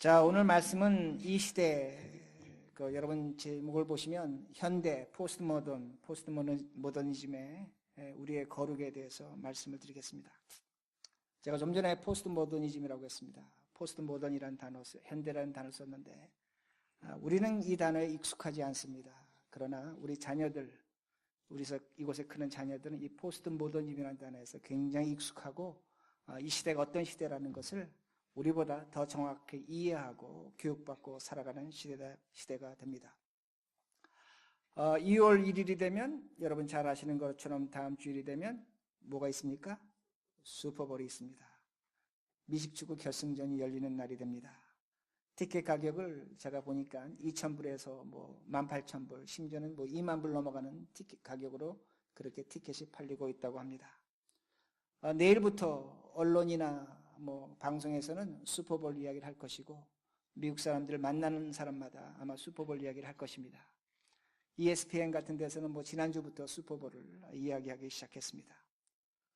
자, 오늘 말씀은 이 시대, 그 여러분 제목을 보시면 현대, 포스트 모던, 포스트 모더니즘의 예, 우리의 거룩에 대해서 말씀을 드리겠습니다. 제가 좀 전에 포스트 모더니즘이라고 했습니다. 포스트 모던이라는 단어, 현대라는 단어를 썼는데, 아, 우리는 이 단어에 익숙하지 않습니다. 그러나 우리 자녀들, 우리서 이곳에 크는 자녀들은 이 포스트 모더니즘이라는 단어에서 굉장히 익숙하고, 아, 이 시대가 어떤 시대라는 것을 우리보다 더 정확히 이해하고 교육받고 살아가는 시대다, 시대가 됩니다. 어, 2월 1일이 되면 여러분 잘 아시는 것처럼 다음 주일이 되면 뭐가 있습니까? 슈퍼볼이 있습니다. 미식축구 결승전이 열리는 날이 됩니다. 티켓 가격을 제가 보니까 2,000불에서 뭐 18,000불, 심지어는 뭐 2만 불 넘어가는 티켓 가격으로 그렇게 티켓이 팔리고 있다고 합니다. 어, 내일부터 언론이나 뭐 방송에서는 슈퍼볼 이야기를 할 것이고 미국 사람들을 만나는 사람마다 아마 슈퍼볼 이야기를 할 것입니다. ESPN 같은 데서는 뭐 지난주부터 슈퍼볼을 이야기하기 시작했습니다.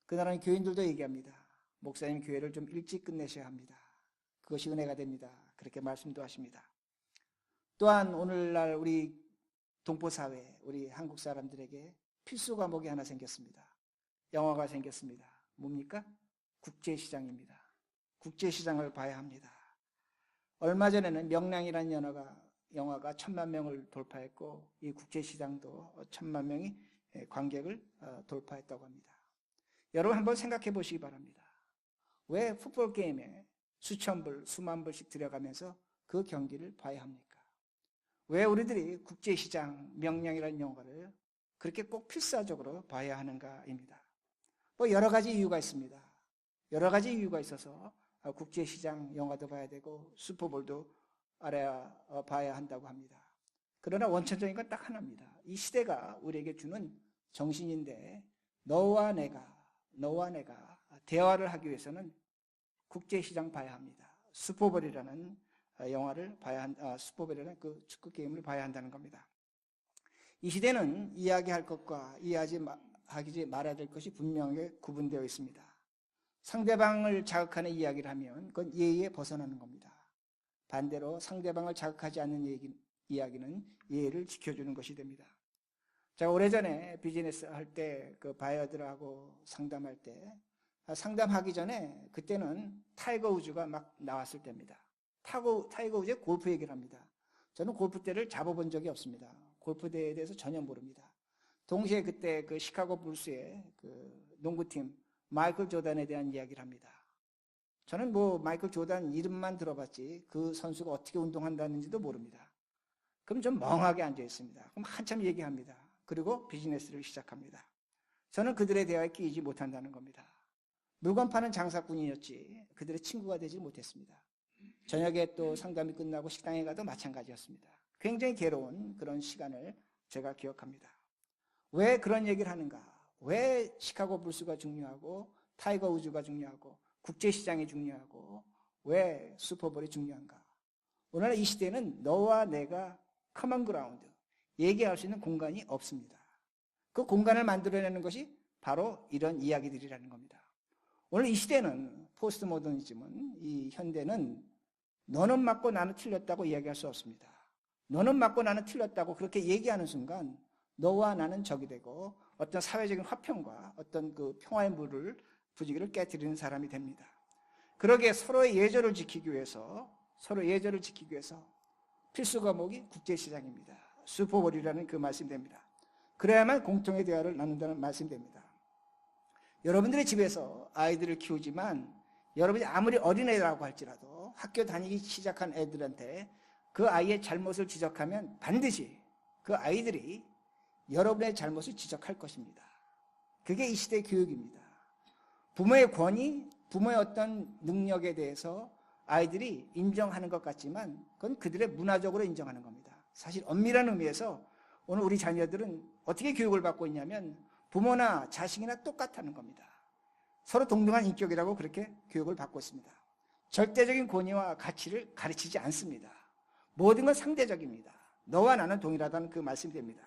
그 나라는 교인들도 얘기합니다. 목사님 교회를 좀 일찍 끝내셔야 합니다. 그것이 은혜가 됩니다. 그렇게 말씀도 하십니다. 또한 오늘날 우리 동포사회, 우리 한국 사람들에게 필수 과목이 하나 생겼습니다. 영화가 생겼습니다. 뭡니까? 국제시장입니다. 국제시장을 봐야 합니다. 얼마 전에는 명량이라는 영화가, 영화가 천만 명을 돌파했고 이 국제시장도 천만 명이 관객을 어, 돌파했다고 합니다. 여러분 한번 생각해 보시기 바랍니다. 왜 풋볼 게임에 수천 불, 수만 불씩 들여가면서 그 경기를 봐야 합니까? 왜 우리들이 국제시장 명량이라는 영화를 그렇게 꼭 필사적으로 봐야 하는가입니다. 뭐 여러 가지 이유가 있습니다. 여러 가지 이유가 있어서 국제시장 영화도 봐야 되고 슈퍼볼도 알아야 어, 봐야 한다고 합니다. 그러나 원천적인 건 딱 하나입니다. 이 시대가 우리에게 주는 정신인데 너와 내가 너와 내가 대화를 하기 위해서는 국제시장 봐야 합니다. 슈퍼볼이라는 어, 영화를 봐야 한, 아, 슈퍼볼이라는 그 축구 게임을 봐야 한다는 겁니다. 이 시대는 이야기할 것과 이해하지 마, 하지 말아야 될 것이 분명하게 구분되어 있습니다. 상대방을 자극하는 이야기를 하면 그건 예의에 벗어나는 겁니다. 반대로 상대방을 자극하지 않는 얘기, 이야기는 예의를 지켜주는 것이 됩니다. 제가 오래전에 비즈니스 할 때 그 바이어들하고 상담할 때 아, 상담하기 전에 그때는 타이거 우즈가 막 나왔을 때입니다. 타고, 타이거 우즈의 골프 얘기를 합니다. 저는 골프 대를 잡아본 적이 없습니다. 골프 대회에 대해서 전혀 모릅니다. 동시에 그때 그 시카고 불스의 그 농구팀 마이클 조단에 대한 이야기를 합니다. 저는 뭐 마이클 조단 이름만 들어봤지 그 선수가 어떻게 운동한다는지도 모릅니다. 그럼 좀 멍하게 앉아 있습니다. 그럼 한참 얘기합니다. 그리고 비즈니스를 시작합니다. 저는 그들의 대화에 끼이지 못한다는 겁니다. 물건 파는 장사꾼이었지 그들의 친구가 되지 못했습니다. 저녁에 또 상담이 끝나고 식당에 가도 마찬가지였습니다. 굉장히 괴로운 그런 시간을 제가 기억합니다. 왜 그런 얘기를 하는가? 왜 시카고 불스가 중요하고 타이거 우즈가 중요하고 국제시장이 중요하고 왜 슈퍼볼이 중요한가? 오늘 이 시대는 너와 내가 커먼 그라운드 얘기할 수 있는 공간이 없습니다. 그 공간을 만들어내는 것이 바로 이런 이야기들이라는 겁니다. 오늘 이 시대는 포스트 모더니즘은 이 현대는 너는 맞고 나는 틀렸다고 이야기할 수 없습니다. 너는 맞고 나는 틀렸다고 그렇게 얘기하는 순간 너와 나는 적이 되고 어떤 사회적인 화평과 어떤 그 평화의 물을 부지기를 깨뜨리는 사람이 됩니다. 그러기에 서로의 예절을 지키기 위해서 서로 예절을 지키기 위해서 필수 과목이 국제시장입니다. 슈퍼볼이라는 그 말씀됩니다. 그래야만 공통의 대화를 나눈다는 말씀됩니다. 여러분들의 집에서 아이들을 키우지만 여러분이 아무리 어린애라고 할지라도 학교 다니기 시작한 애들한테 그 아이의 잘못을 지적하면 반드시 그 아이들이 여러분의 잘못을 지적할 것입니다. 그게 이 시대의 교육입니다. 부모의 권위, 부모의 어떤 능력에 대해서 아이들이 인정하는 것 같지만 그건 그들의 문화적으로 인정하는 겁니다. 사실 엄밀한 의미에서 오늘 우리 자녀들은 어떻게 교육을 받고 있냐면 부모나 자식이나 똑같다는 겁니다. 서로 동등한 인격이라고 그렇게 교육을 받고 있습니다. 절대적인 권위와 가치를 가르치지 않습니다. 모든 건 상대적입니다. 너와 나는 동일하다는 그 말씀이 됩니다.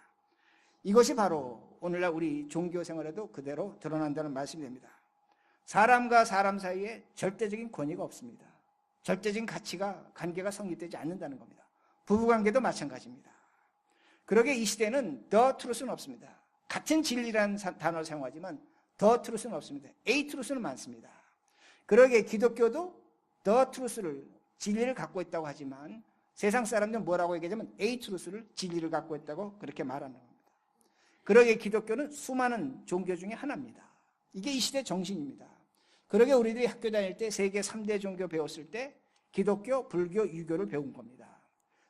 이것이 바로 오늘날 우리 종교 생활에도 그대로 드러난다는 말씀이 됩니다. 사람과 사람 사이에 절대적인 권위가 없습니다. 절대적인 가치가 관계가 성립되지 않는다는 겁니다. 부부 관계도 마찬가지입니다. 그러게 이 시대는 더 트루스는 없습니다. 같은 진리라는 사- 단어를 사용하지만 더 트루스는 없습니다. A 트루스는 많습니다. 그러게 기독교도 더 트루스를 진리를 갖고 있다고 하지만 세상 사람들은 뭐라고 얘기하냐면 A 트루스를 진리를 갖고 있다고 그렇게 말하는 겁니다. 그러게 기독교는 수많은 종교 중에 하나입니다. 이게 이 시대 정신입니다. 그러게 우리들이 학교 다닐 때 세계 3대 종교 배웠을 때 기독교, 불교, 유교를 배운 겁니다.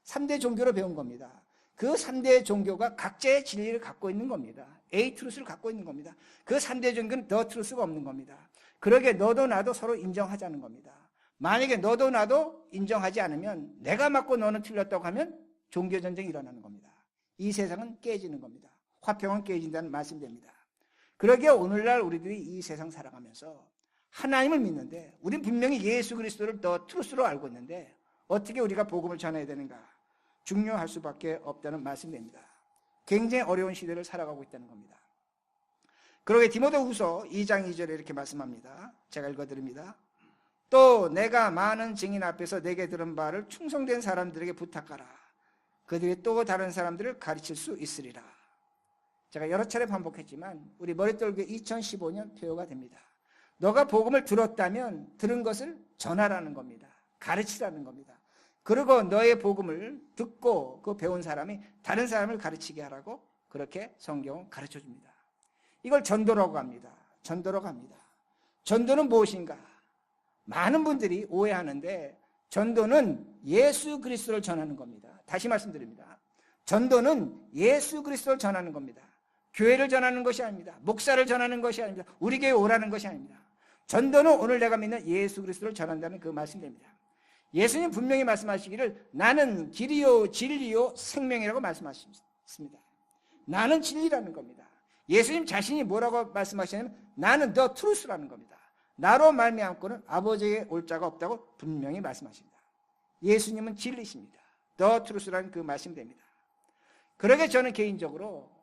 3대 종교를 배운 겁니다. 그 3대 종교가 각자의 진리를 갖고 있는 겁니다. A 트루스를 갖고 있는 겁니다. 그 3대 종교는 더 트루스가 없는 겁니다. 그러게 너도 나도 서로 인정하자는 겁니다. 만약에 너도 나도 인정하지 않으면 내가 맞고 너는 틀렸다고 하면 종교 전쟁이 일어나는 겁니다. 이 세상은 깨지는 겁니다. 화평은 깨진다는 말씀됩니다. 그러기에 오늘날 우리들이 이 세상 살아가면서 하나님을 믿는데 우린 분명히 예수 그리스도를 더 트루스로 알고 있는데 어떻게 우리가 복음을 전해야 되는가? 중요할 수밖에 없다는 말씀됩니다. 굉장히 어려운 시대를 살아가고 있다는 겁니다. 그러게 디모데후서 2장 2절에 이렇게 말씀합니다. 제가 읽어드립니다. 또 내가 많은 증인 앞에서 내게 들은 바를 충성된 사람들에게 부탁하라. 그들이 또 다른 사람들을 가르칠 수 있으리라. 제가 여러 차례 반복했지만 우리 머릿돌교 2015년 표어가 됩니다. 너가 복음을 들었다면 들은 것을 전하라는 겁니다. 가르치라는 겁니다. 그리고 너의 복음을 듣고 그 배운 사람이 다른 사람을 가르치게 하라고 그렇게 성경은 가르쳐 줍니다. 이걸 전도라고 합니다. 전도라고 합니다. 전도는 무엇인가? 많은 분들이 오해하는데 전도는 예수 그리스도를 전하는 겁니다. 다시 말씀드립니다. 전도는 예수 그리스도를 전하는 겁니다. 교회를 전하는 것이 아닙니다. 목사를 전하는 것이 아닙니다. 우리 교회 오라는 것이 아닙니다. 전도는 오늘 내가 믿는 예수 그리스도를 전한다는 그 말씀입니다. 예수님 분명히 말씀하시기를 나는 길이요 진리요 생명이라고 말씀하셨습니다. 나는 진리라는 겁니다. 예수님 자신이 뭐라고 말씀하시냐면 나는 더 트루스라는 겁니다. 나로 말미암고는 아버지에게 올 자가 없다고 분명히 말씀하십니다. 예수님은 진리십니다. 더 트루스라는 그 말씀됩니다. 그러게 저는 개인적으로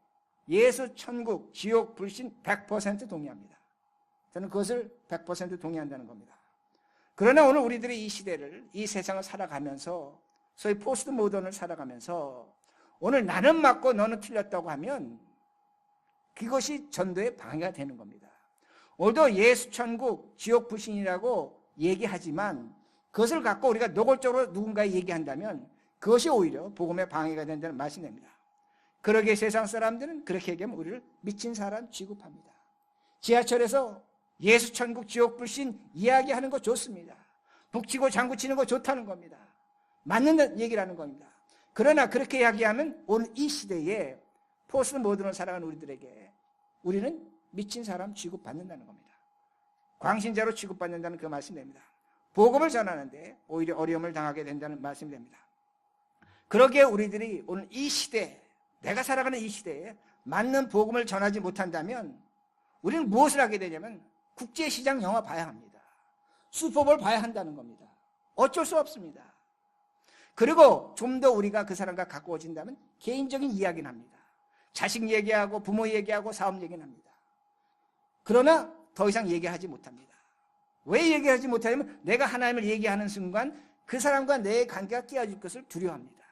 예수, 천국, 지옥, 불신 100% 동의합니다. 저는 그것을 100% 동의한다는 겁니다. 그러나 오늘 우리들이 이 시대를, 이 세상을 살아가면서 소위 포스트 모던을 살아가면서 오늘 나는 맞고 너는 틀렸다고 하면 그것이 전도의 방해가 되는 겁니다. 오늘도 예수, 천국, 지옥, 불신이라고 얘기하지만 그것을 갖고 우리가 노골적으로 누군가에 얘기한다면 그것이 오히려 복음의 방해가 된다는 말씀입니다. 그러게 세상 사람들은 그렇게 얘기하면 우리를 미친 사람 취급합니다. 지하철에서 예수 천국 지옥 불신 이야기하는 거 좋습니다. 북치고 장구치는 거 좋다는 겁니다. 맞는 얘기라는 겁니다. 그러나 그렇게 이야기하면 오늘 이 시대에 포스트 모던을 살아가는 우리들에게 우리는 미친 사람 취급받는다는 겁니다. 광신자로 취급받는다는 그 말씀입니다. 복음을 전하는데 오히려 어려움을 당하게 된다는 말씀입니다. 그러기에 우리들이 오늘 이 시대, 내가 살아가는 이 시대에 맞는 복음을 전하지 못한다면 우리는 무엇을 하게 되냐면 국제시장 영화 봐야 합니다. 슈퍼볼 봐야 한다는 겁니다. 어쩔 수 없습니다. 그리고 좀 더 우리가 그 사람과 가까워진다면 개인적인 이야기는 합니다. 자식 얘기하고 부모 얘기하고 사업 얘기는 합니다. 그러나 더 이상 얘기하지 못합니다. 왜 얘기하지 못하냐면 내가 하나님을 얘기하는 순간 그 사람과 내 관계가 깨어질 것을 두려워합니다.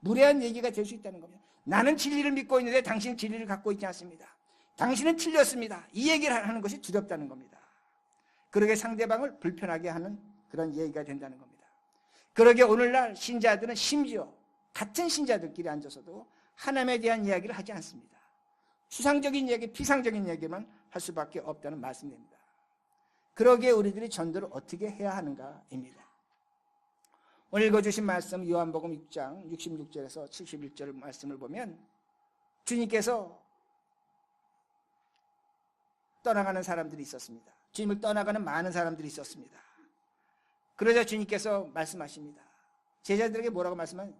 무례한 얘기가 될 수 있다는 겁니다. 나는 진리를 믿고 있는데 당신은 진리를 갖고 있지 않습니다. 당신은 틀렸습니다. 이 얘기를 하는 것이 두렵다는 겁니다. 그러게 상대방을 불편하게 하는 그런 얘기가 된다는 겁니다. 그러게 오늘날 신자들은 심지어 같은 신자들끼리 앉아서도 하나님에 대한 이야기를 하지 않습니다. 수상적인 얘기, 피상적인 얘기만 할 수밖에 없다는 말씀입니다. 그러기에 우리들이 전도를 어떻게 해야 하는가입니다. 오늘 읽어주신 말씀 요한복음 6장 66절에서 71절 말씀을 보면 주님께서 떠나가는 사람들이 있었습니다. 주님을 떠나가는 많은 사람들이 있었습니다. 그러자 주님께서 말씀하십니다. 제자들에게 뭐라고 말씀하냐?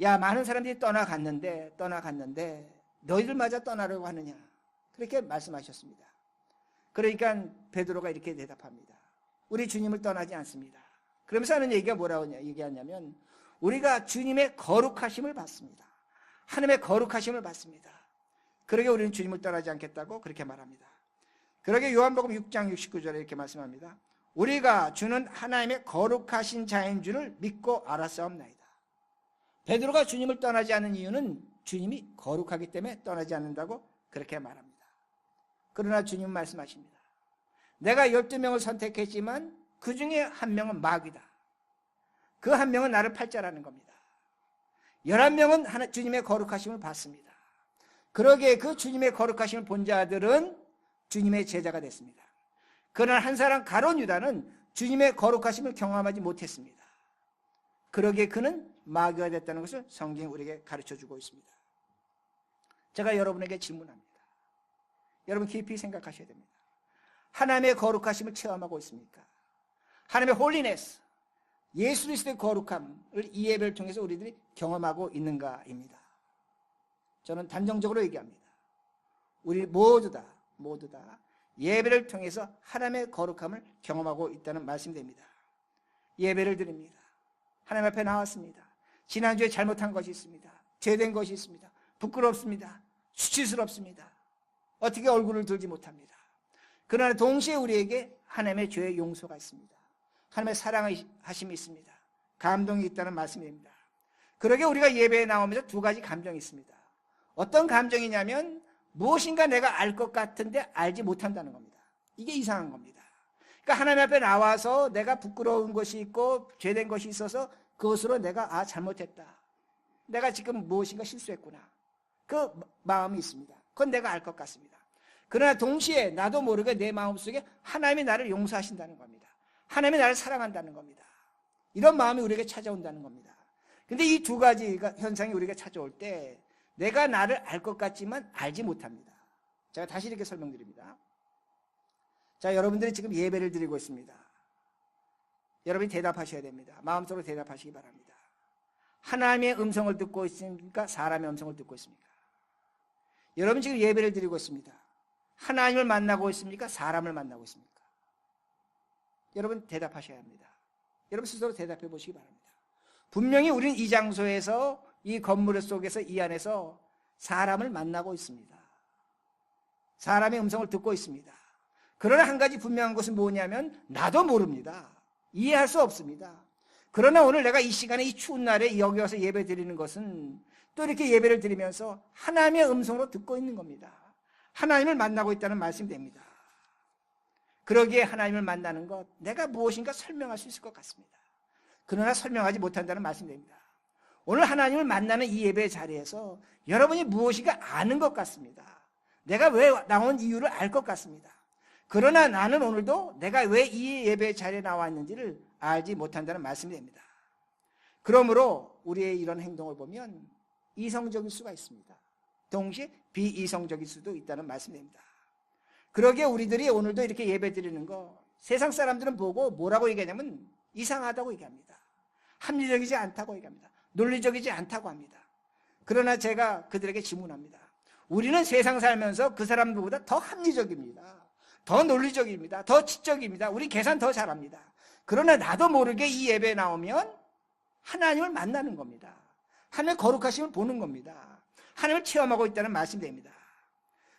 야, 많은 사람들이 떠나갔는데, 떠나갔는데, 너희들마저 떠나려고 하느냐? 그렇게 말씀하셨습니다. 그러니까 베드로가 이렇게 대답합니다. 우리 주님을 떠나지 않습니다. 그러면서 하는 얘기가 뭐라고 얘기하냐면, 우리가 주님의 거룩하심을 받습니다. 하나님의 거룩하심을 받습니다. 그러게 우리는 주님을 떠나지 않겠다고 그렇게 말합니다. 그러게 요한복음 6장 69절에 이렇게 말씀합니다. 우리가 주는 하나님의 거룩하신 자인 줄을 믿고 알았사옵나이다. 베드로가 주님을 떠나지 않는 이유는 주님이 거룩하기 때문에 떠나지 않는다고 그렇게 말합니다. 그러나 주님은 말씀하십니다. 내가 12명을 선택했지만 그 중에 한 명은 마귀다. 그 한 명은 나를 팔자라는 겁니다. 11명은 하나, 주님의 거룩하심을 받습니다. 그러기에 그 주님의 거룩하심을 본 자들은 주님의 제자가 됐습니다. 그러나 한 사람 가론 유다는 주님의 거룩하심을 경험하지 못했습니다. 그러기에 그는 마귀가 됐다는 것을 성경이 우리에게 가르쳐 주고 있습니다. 제가 여러분에게 질문합니다. 여러분 깊이 생각하셔야 됩니다. 하나님의 거룩하심을 체험하고 있습니까? 하나님의 홀리네스, 예수 그리스도의 거룩함을 이 예배를 통해서 우리들이 경험하고 있는가입니다. 저는 단정적으로 얘기합니다. 우리 모두 다, 모두 다 예배를 통해서 하나님의 거룩함을 경험하고 있다는 말씀이 됩니다. 예배를 드립니다. 하나님 앞에 나왔습니다. 지난주에 잘못한 것이 있습니다. 죄된 것이 있습니다. 부끄럽습니다. 수치스럽습니다. 어떻게 얼굴을 들지 못합니다. 그러나 동시에 우리에게 하나님의 죄의 용서가 있습니다. 하나님의 사랑하심이 있습니다. 감동이 있다는 말씀입니다. 그러게 우리가 예배에 나오면서 두 가지 감정이 있습니다. 어떤 감정이냐면 무엇인가 내가 알 것 같은데 알지 못한다는 겁니다. 이게 이상한 겁니다. 그러니까 하나님 앞에 나와서 내가 부끄러운 것이 있고 죄된 것이 있어서 그것으로 내가 아 잘못했다. 내가 지금 무엇인가 실수했구나. 그 마음이 있습니다. 그건 내가 알 것 같습니다. 그러나 동시에 나도 모르게 내 마음속에 하나님이 나를 용서하신다는 겁니다. 하나님이 나를 사랑한다는 겁니다. 이런 마음이 우리에게 찾아온다는 겁니다. 근데 이 두 가지 현상이 우리에게 찾아올 때 내가 나를 알 것 같지만 알지 못합니다. 제가 다시 이렇게 설명드립니다. 자, 여러분들이 지금 예배를 드리고 있습니다. 여러분이 대답하셔야 됩니다. 마음속으로 대답하시기 바랍니다. 하나님의 음성을 듣고 있습니까? 사람의 음성을 듣고 있습니까? 여러분 지금 예배를 드리고 있습니다. 하나님을 만나고 있습니까? 사람을 만나고 있습니까? 여러분 대답하셔야 합니다. 여러분 스스로 대답해 보시기 바랍니다. 분명히 우리는 이 장소에서 이 건물 속에서 이 안에서 사람을 만나고 있습니다. 사람의 음성을 듣고 있습니다. 그러나 한 가지 분명한 것은 뭐냐면 나도 모릅니다. 이해할 수 없습니다. 그러나 오늘 내가 이 시간에 이 추운 날에 여기 와서 예배 드리는 것은 또 이렇게 예배를 드리면서 하나님의 음성으로 듣고 있는 겁니다. 하나님을 만나고 있다는 말씀이 됩니다. 그러기에 하나님을 만나는 것, 내가 무엇인가 설명할 수 있을 것 같습니다. 그러나 설명하지 못한다는 말씀이 됩니다. 오늘 하나님을 만나는 이 예배 자리에서 여러분이 무엇인가 아는 것 같습니다. 내가 왜 나온 이유를 알 것 같습니다. 그러나 나는 오늘도 내가 왜 이 예배 자리에 나와 있는지를 알지 못한다는 말씀이 됩니다. 그러므로 우리의 이런 행동을 보면 이성적일 수가 있습니다. 동시에 비이성적일 수도 있다는 말씀이 됩니다. 그러기에 우리들이 오늘도 이렇게 예배 드리는 거 세상 사람들은 보고 뭐라고 얘기하냐면 이상하다고 얘기합니다. 합리적이지 않다고 얘기합니다. 논리적이지 않다고 합니다. 그러나 제가 그들에게 질문합니다. 우리는 세상 살면서 그 사람들보다 더 합리적입니다. 더 논리적입니다. 더 지적입니다. 우리 계산 더 잘합니다. 그러나 나도 모르게 이 예배에 나오면 하나님을 만나는 겁니다. 하나님의 거룩하심을 보는 겁니다. 하나님을 체험하고 있다는 말씀이 됩니다.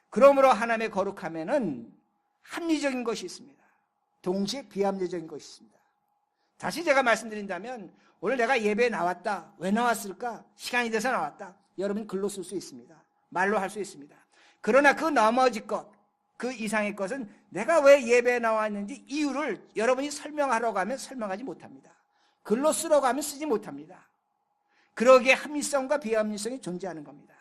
그러므로 하나님의 거룩함에는 합리적인 것이 있습니다. 동시에 비합리적인 것이 있습니다. 다시 제가 말씀드린다면 오늘 내가 예배에 나왔다. 왜 나왔을까? 시간이 돼서 나왔다. 여러분 글로 쓸 수 있습니다. 말로 할 수 있습니다. 그러나 그 나머지 것, 그 이상의 것은 내가 왜 예배에 나왔는지 이유를 여러분이 설명하려고 하면 설명하지 못합니다. 글로 쓰려고 하면 쓰지 못합니다. 그러기에 합리성과 비합리성이 존재하는 겁니다.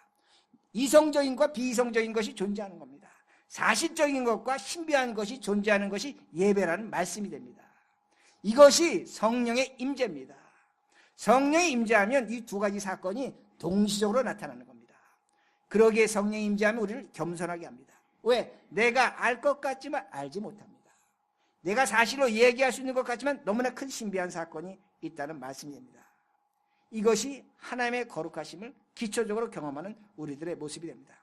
이성적인과 비이성적인 것이 존재하는 겁니다. 사실적인 것과 신비한 것이 존재하는 것이 예배라는 말씀이 됩니다. 이것이 성령의 임재입니다. 성령이 임재하면 이 두 가지 사건이 동시적으로 나타나는 겁니다. 그러기에 성령이 임재하면 우리를 겸손하게 합니다. 왜? 내가 알 것 같지만 알지 못합니다. 내가 사실로 얘기할 수 있는 것 같지만 너무나 큰 신비한 사건이 있다는 말씀입니다. 이것이 하나님의 거룩하심을 기초적으로 경험하는 우리들의 모습이 됩니다.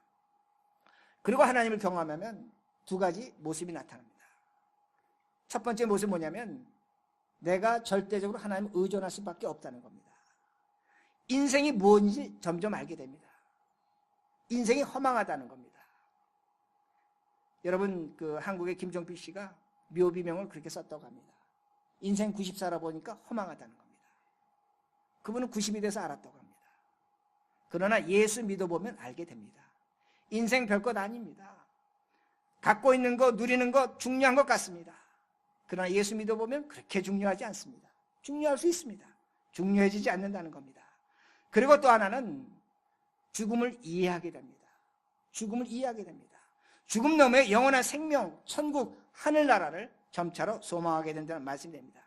그리고 하나님을 경험하면 두 가지 모습이 나타납니다. 첫 번째 모습은 뭐냐면 내가 절대적으로 하나님을 의존할 수밖에 없다는 겁니다. 인생이 무엇인지 점점 알게 됩니다. 인생이 허망하다는 겁니다. 여러분 그 한국의 김종필 씨가 묘비명을 그렇게 썼다고 합니다. 인생 90 살아보니까 허망하다는 겁니다. 그분은 90이 돼서 알았다고 합니다. 그러나 예수 믿어보면 알게 됩니다. 인생 별것 아닙니다. 갖고 있는 거, 누리는 거 중요한 것 같습니다. 그러나 예수 믿어보면 그렇게 중요하지 않습니다. 중요할 수 있습니다. 중요해지지 않는다는 겁니다. 그리고 또 하나는 죽음을 이해하게 됩니다. 죽음을 이해하게 됩니다. 죽음 너머의 영원한 생명, 천국, 하늘나라를 점차로 소망하게 된다는 말씀이 됩니다.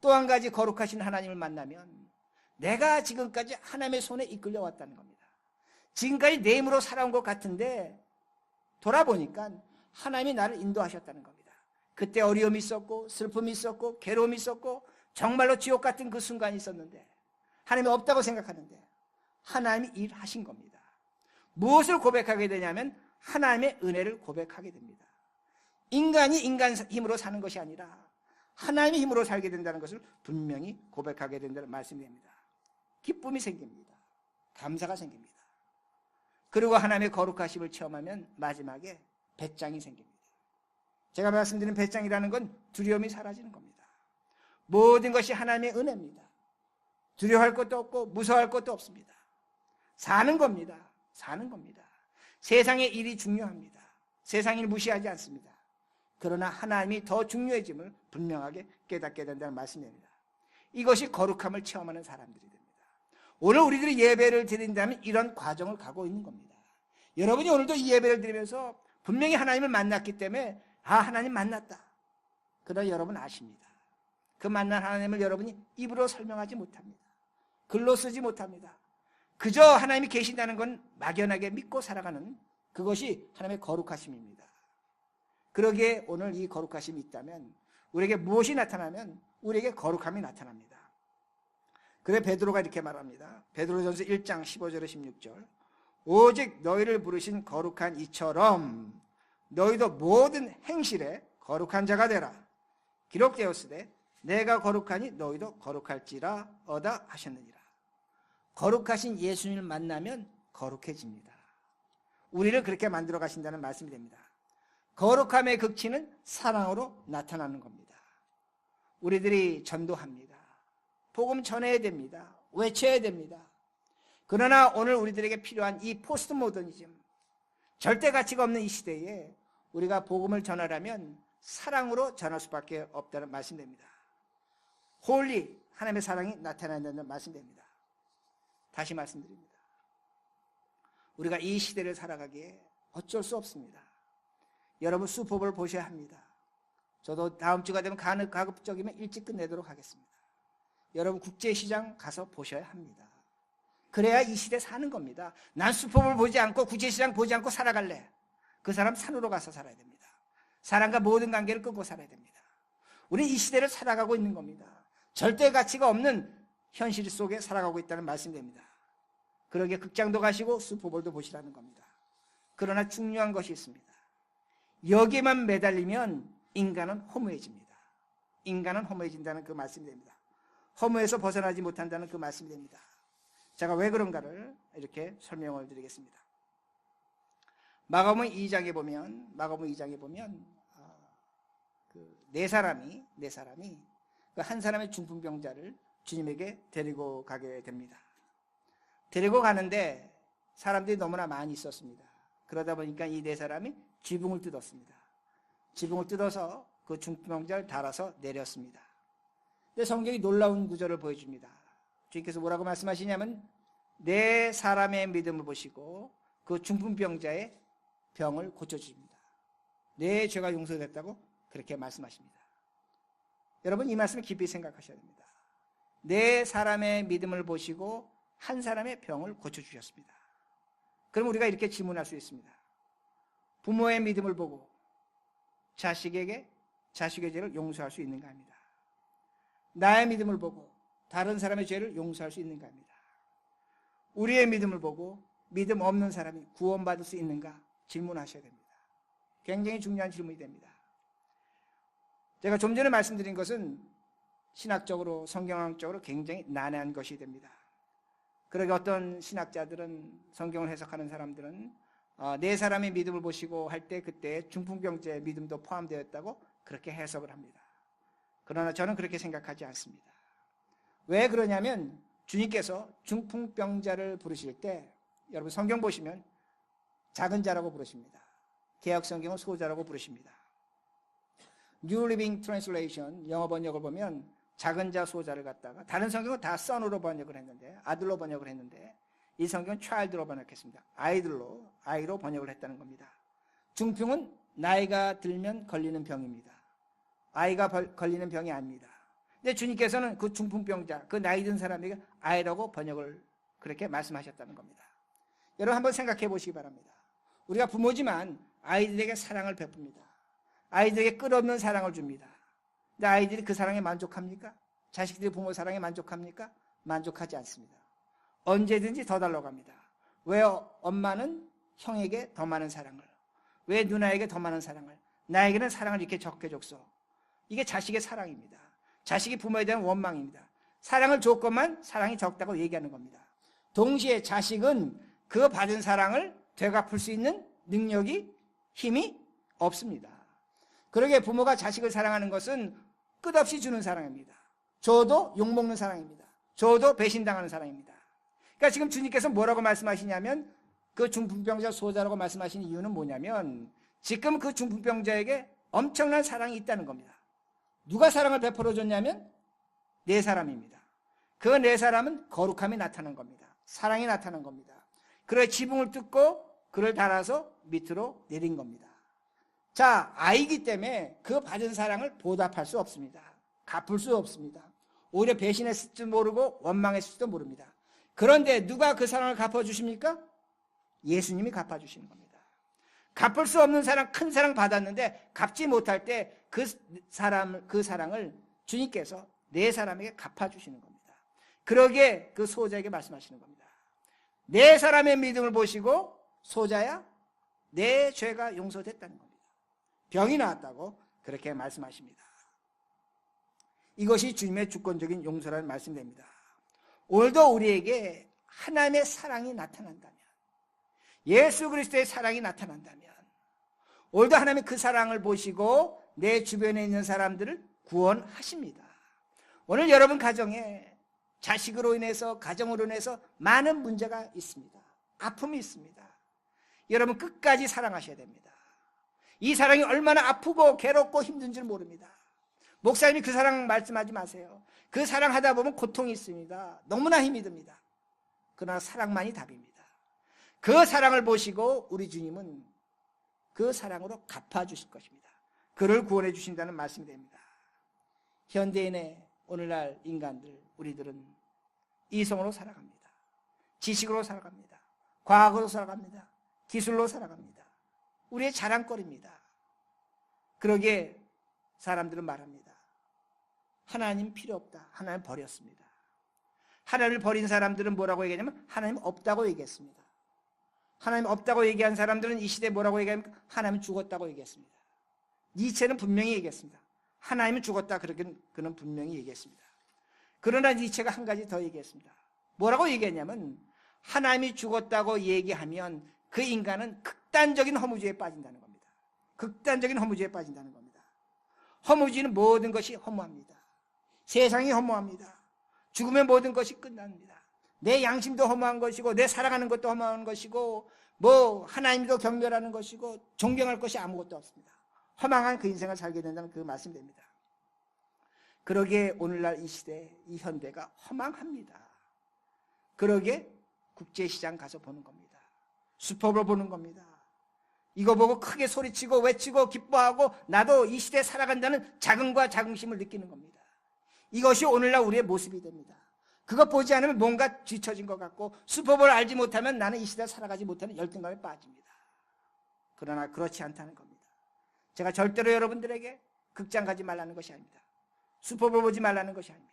또 한 가지 거룩하신 하나님을 만나면 내가 지금까지 하나님의 손에 이끌려 왔다는 겁니다. 지금까지 내 힘으로 살아온 것 같은데 돌아보니까 하나님이 나를 인도하셨다는 겁니다. 그때 어려움이 있었고 슬픔이 있었고 괴로움이 있었고 정말로 지옥 같은 그 순간이 있었는데 하나님이 없다고 생각하는데 하나님이 일하신 겁니다. 무엇을 고백하게 되냐면 하나님의 은혜를 고백하게 됩니다. 인간이 인간 힘으로 사는 것이 아니라 하나님의 힘으로 살게 된다는 것을 분명히 고백하게 된다는 말씀이 됩니다. 기쁨이 생깁니다. 감사가 생깁니다. 그리고 하나님의 거룩하심을 체험하면 마지막에 배짱이 생깁니다. 제가 말씀드린 배짱이라는 건 두려움이 사라지는 겁니다. 모든 것이 하나님의 은혜입니다. 두려워할 것도 없고 무서워할 것도 없습니다. 사는 겁니다. 사는 겁니다. 세상의 일이 중요합니다. 세상 일 무시하지 않습니다. 그러나 하나님이 더 중요해짐을 분명하게 깨닫게 된다는 말씀입니다. 이것이 거룩함을 체험하는 사람들이 됩니다. 오늘 우리들이 예배를 드린다면 이런 과정을 가고 있는 겁니다. 여러분이 오늘도 이 예배를 드리면서 분명히 하나님을 만났기 때문에 아 하나님 만났다. 그러나 여러분 아십니다. 그 만난 하나님을 여러분이 입으로 설명하지 못합니다. 글로 쓰지 못합니다. 그저 하나님이 계신다는 건 막연하게 믿고 살아가는 그것이 하나님의 거룩하심입니다. 그러기에 오늘 이 거룩하심이 있다면 우리에게 무엇이 나타나면 우리에게 거룩함이 나타납니다. 그래 베드로가 이렇게 말합니다. 베드로전서 1장 15절에 16절. 오직 너희를 부르신 거룩한 이처럼 너희도 모든 행실에 거룩한 자가 되라. 기록되었으되 내가 거룩하니 너희도 거룩할지라 어다 하셨느니라. 거룩하신 예수님을 만나면 거룩해집니다. 우리를 그렇게 만들어 가신다는 말씀이 됩니다. 거룩함의 극치는 사랑으로 나타나는 겁니다. 우리들이 전도합니다. 복음 전해야 됩니다. 외쳐야 됩니다. 그러나 오늘 우리들에게 필요한 이 포스트 모더니즘, 절대 가치가 없는 이 시대에 우리가 복음을 전하려면 사랑으로 전할 수밖에 없다는 말씀됩니다. 홀리 하나님의 사랑이 나타난다는 말씀됩니다. 다시 말씀드립니다. 우리가 이 시대를 살아가기에 어쩔 수 없습니다. 여러분 슈퍼볼 보셔야 합니다. 저도 다음 주가 되면 가급적이면 일찍 끝내도록 하겠습니다. 여러분 국제시장 가서 보셔야 합니다. 그래야 이 시대 사는 겁니다. 난 슈퍼볼 보지 않고 국제시장 보지 않고 살아갈래. 그 사람 산으로 가서 살아야 됩니다. 사람과 모든 관계를 끊고 살아야 됩니다. 우리 이 시대를 살아가고 있는 겁니다. 절대 가치가 없는 현실 속에 살아가고 있다는 말씀입니다. 그러게 극장도 가시고 슈퍼볼도 보시라는 겁니다. 그러나 중요한 것이 있습니다. 여기에만 매달리면 인간은 허무해집니다. 인간은 허무해진다는 그 말씀입니다. 허무에서 벗어나지 못한다는 그 말씀입니다. 제가 왜 그런가를 이렇게 설명을 드리겠습니다. 마가복음 2장에 보면 마가복음 2장에 보면 아, 그네 사람이 네 사람이 그 한 사람의 중풍병자를 주님에게 데리고 가게 됩니다. 데리고 가는데 사람들이 너무나 많이 있었습니다. 그러다 보니까 이 네 사람이 지붕을 뜯었습니다. 지붕을 뜯어서 그 중풍병자를 달아서 내렸습니다. 근데 성경이 놀라운 구절을 보여줍니다. 주님께서 뭐라고 말씀하시냐면 네 사람의 믿음을 보시고 그 중풍병자의 병을 고쳐주십니다. 내 죄가 용서됐다고 그렇게 말씀하십니다. 여러분 이 말씀을 깊이 생각하셔야 됩니다. 네 사람의 믿음을 보시고 한 사람의 병을 고쳐주셨습니다. 그럼 우리가 이렇게 질문할 수 있습니다. 부모의 믿음을 보고 자식에게 자식의 죄를 용서할 수 있는가 합니다. 나의 믿음을 보고 다른 사람의 죄를 용서할 수 있는가 합니다. 우리의 믿음을 보고 믿음 없는 사람이 구원받을 수 있는가 질문하셔야 됩니다. 굉장히 중요한 질문이 됩니다. 제가 좀 전에 말씀드린 것은 신학적으로 성경학적으로 굉장히 난해한 것이 됩니다. 그러게 어떤 신학자들은 성경을 해석하는 사람들은 어, 네 사람의 믿음을 보시고 할 때 그때 중풍병자의 믿음도 포함되었다고 그렇게 해석을 합니다. 그러나 저는 그렇게 생각하지 않습니다. 왜 그러냐면 주님께서 중풍병자를 부르실 때 여러분 성경 보시면 작은 자라고 부르십니다. 개혁 성경은 소자라고 부르십니다. New Living Translation 영어 번역을 보면 작은 자 소자를 갖다가 다른 성경은 다 son으로 번역을 했는데 아들로 번역을 했는데 이 성경은 child로 번역했습니다. 아이들로 아이로 번역을 했다는 겁니다. 중풍은 나이가 들면 걸리는 병입니다. 아이가 벌- 걸리는 병이 아닙니다. 근데 주님께서는 그 중풍병자, 그 나이 든 사람에게 아이라고 번역을 그렇게 말씀하셨다는 겁니다. 여러분 한번 생각해 보시기 바랍니다. 우리가 부모지만 아이들에게 사랑을 베풉니다. 아이들에게 끝없는 사랑을 줍니다. 근데 아이들이 그 사랑에 만족합니까? 자식들이 부모 사랑에 만족합니까? 만족하지 않습니다. 언제든지 더 달라고 합니다. 왜 엄마는 형에게 더 많은 사랑을, 왜 누나에게 더 많은 사랑을, 나에게는 사랑을 이렇게 적게 줬어. 이게 자식의 사랑입니다. 자식이 부모에 대한 원망입니다. 사랑을 줬건만 사랑이 적다고 얘기하는 겁니다. 동시에 자식은 그 받은 사랑을 되갚을 수 있는 능력이 힘이 없습니다. 그러게 부모가 자식을 사랑하는 것은 끝없이 주는 사랑입니다. 저도 욕먹는 사랑입니다. 저도 배신당하는 사랑입니다. 그러니까 지금 주님께서 뭐라고 말씀하시냐면 그 중풍병자 소자라고 말씀하시는 이유는 뭐냐면 지금 그 중풍병자에게 엄청난 사랑이 있다는 겁니다. 누가 사랑을 베풀어 줬냐면 네 사람입니다. 그 네 사람은 거룩함이 나타난 겁니다. 사랑이 나타난 겁니다. 그래 지붕을 뜯고 그를 달아서 밑으로 내린 겁니다. 자, 아이기 때문에 그 받은 사랑을 보답할 수 없습니다. 갚을 수 없습니다. 오히려 배신했을지도 모르고 원망했을지도 모릅니다. 그런데 누가 그 사랑을 갚아주십니까? 예수님이 갚아주시는 겁니다. 갚을 수 없는 사랑, 큰 사랑 받았는데 갚지 못할 때 그 사람, 그 사랑을 주님께서 네 사람에게 갚아주시는 겁니다. 그러기에 그 소자에게 말씀하시는 겁니다. 네 사람의 믿음을 보시고 소자야, 내 죄가 용서됐다는 겁니다. 병이 나았다고 그렇게 말씀하십니다. 이것이 주님의 주권적인 용서라는 말씀됩니다. 오늘도 우리에게 하나님의 사랑이 나타난다면, 예수 그리스도의 사랑이 나타난다면, 오늘도 하나님의 그 사랑을 보시고 내 주변에 있는 사람들을 구원하십니다. 오늘 여러분 가정에 자식으로 인해서, 가정으로 인해서 많은 문제가 있습니다. 아픔이 있습니다. 여러분 끝까지 사랑하셔야 됩니다. 이 사랑이 얼마나 아프고 괴롭고 힘든 줄 모릅니다. 목사님이 그 사랑 말씀하지 마세요. 그 사랑하다 보면 고통이 있습니다. 너무나 힘이 듭니다. 그러나 사랑만이 답입니다. 그 사랑을 보시고 우리 주님은 그 사랑으로 갚아주실 것입니다. 그를 구원해 주신다는 말씀이 됩니다. 현대인의 오늘날 인간들, 우리들은 이성으로 살아갑니다. 지식으로 살아갑니다. 과학으로 살아갑니다. 기술로 살아갑니다. 우리의 자랑거리입니다. 그러기에 사람들은 말합니다. 하나님 필요 없다. 하나님 버렸습니다. 하나님을 버린 사람들은 뭐라고 얘기하냐면 하나님 없다고 얘기했습니다. 하나님 없다고 얘기한 사람들은 이 시대에 뭐라고 얘기합니까? 하나님 죽었다고 얘기했습니다. 니체는 분명히 얘기했습니다. 하나님은 죽었다. 그렇게 그는 분명히 얘기했습니다. 그러나 니체가 한 가지 더 얘기했습니다. 뭐라고 얘기했냐면 하나님이 죽었다고 얘기하면 그 인간은 극단적인 허무주의에 빠진다는 겁니다. 극단적인 허무주의에 빠진다는 겁니다. 허무주의는 모든 것이 허무합니다. 세상이 허무합니다. 죽으면 모든 것이 끝납니다. 내 양심도 허무한 것이고 내 사랑하는 것도 허무한 것이고 뭐 하나님도 경멸하는 것이고 존경할 것이 아무것도 없습니다. 허망한 그 인생을 살게 된다는 그 말씀됩니다. 그러기에 오늘날 이 시대, 이 현대가 허망합니다. 그러기에 국제시장 가서 보는 겁니다. 슈퍼볼 보는 겁니다. 이거 보고 크게 소리치고 외치고 기뻐하고 나도 이 시대에 살아간다는 자긍과 자긍심을 느끼는 겁니다. 이것이 오늘날 우리의 모습이 됩니다. 그거 보지 않으면 뭔가 뒤처진 것 같고 슈퍼볼 알지 못하면 나는 이 시대에 살아가지 못하는 열등감에 빠집니다. 그러나 그렇지 않다는 겁니다. 제가 절대로 여러분들에게 극장 가지 말라는 것이 아닙니다. 슈퍼볼 보지 말라는 것이 아닙니다.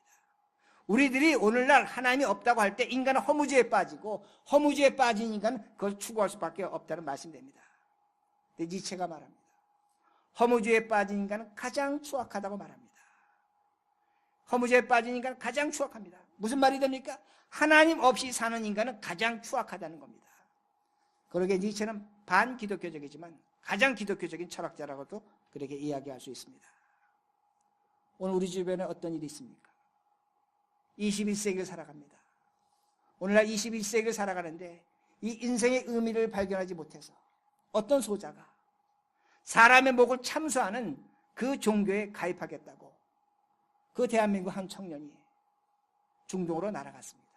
우리들이 오늘날 하나님이 없다고 할 때 인간은 허무주의에 빠지고 허무주의에 빠진 인간은 그걸 추구할 수밖에 없다는 말씀됩니다. 근데 니체가 말합니다. 허무주의에 빠진 인간은 가장 추악하다고 말합니다. 허무주의에 빠진 인간은 가장 추악합니다. 무슨 말이 됩니까? 하나님 없이 사는 인간은 가장 추악하다는 겁니다. 그러게 니체는 반기독교적이지만 가장 기독교적인 철학자라고도 그렇게 이야기할 수 있습니다. 오늘 우리 주변에 어떤 일이 있습니까? 21세기를 살아갑니다. 오늘날 21세기를 살아가는데 이 인생의 의미를 발견하지 못해서 어떤 소자가 사람의 목을 참수하는 그 종교에 가입하겠다고 그 대한민국 한 청년이 중동으로 날아갔습니다.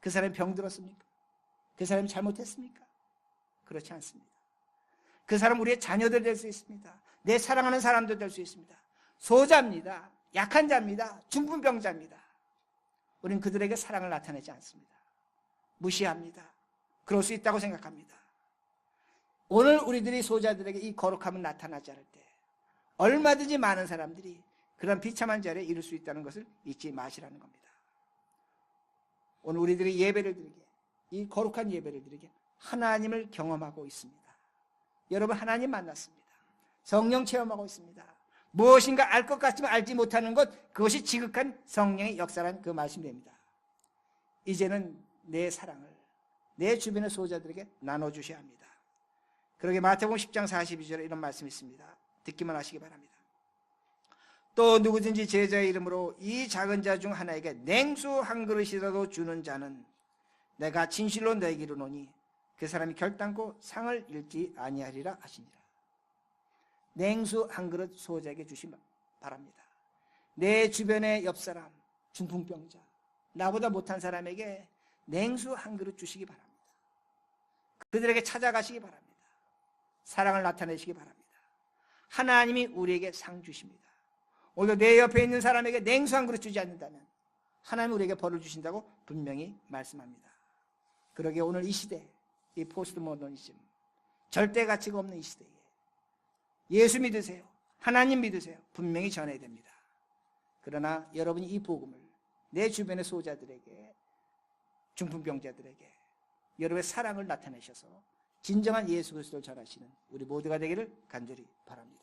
그 사람이 병들었습니까? 그 사람이 잘못했습니까? 그렇지 않습니다. 그 사람 우리의 자녀들 될 수 있습니다. 내 사랑하는 사람도 될수 있습니다. 소자입니다. 약한 자입니다. 중풍병자입니다. 우리는 그들에게 사랑을 나타내지 않습니다. 무시합니다. 그럴 수 있다고 생각합니다. 오늘 우리들이 소자들에게 이 거룩함을 나타나지 않을 때 얼마든지 많은 사람들이 그런 비참한 자리에 이룰 수 있다는 것을 잊지 마시라는 겁니다. 오늘 우리들이 예배를 드리게 이 거룩한 예배를 드리게 하나님을 경험하고 있습니다. 여러분 하나님 만났습니다. 성령 체험하고 있습니다. 무엇인가 알 것 같지만 알지 못하는 것 그것이 지극한 성령의 역사란 그 말씀됩니다. 이제는 내 사랑을 내 주변의 소자들에게 나눠 주셔야 합니다. 그러게 마태복음 10장 42절에 이런 말씀이 있습니다. 듣기만 하시기 바랍니다. 또 누구든지 제자의 이름으로 이 작은 자 중 하나에게 냉수 한 그릇이라도 주는 자는 내가 진실로 너에게 이르노니 그 사람이 결단코 상을 잃지 아니하리라 하시니라. 냉수 한 그릇 소자에게 주시기 바랍니다. 내 주변의 옆 사람, 중풍병자, 나보다 못한 사람에게 냉수 한 그릇 주시기 바랍니다. 그들에게 찾아가시기 바랍니다. 사랑을 나타내시기 바랍니다. 하나님이 우리에게 상 주십니다. 오히려 내 옆에 있는 사람에게 냉수 한 그릇 주지 않는다면 하나님 우리에게 벌을 주신다고 분명히 말씀합니다. 그러게 오늘 이 시대, 이 포스트 모더니즘, 절대 가치가 없는 이 시대에 예수 믿으세요. 하나님 믿으세요. 분명히 전해야 됩니다. 그러나 여러분이 이 복음을 내 주변의 소자들에게, 중풍병자들에게 여러분의 사랑을 나타내셔서 진정한 예수 그리스도를 전하시는 우리 모두가 되기를 간절히 바랍니다.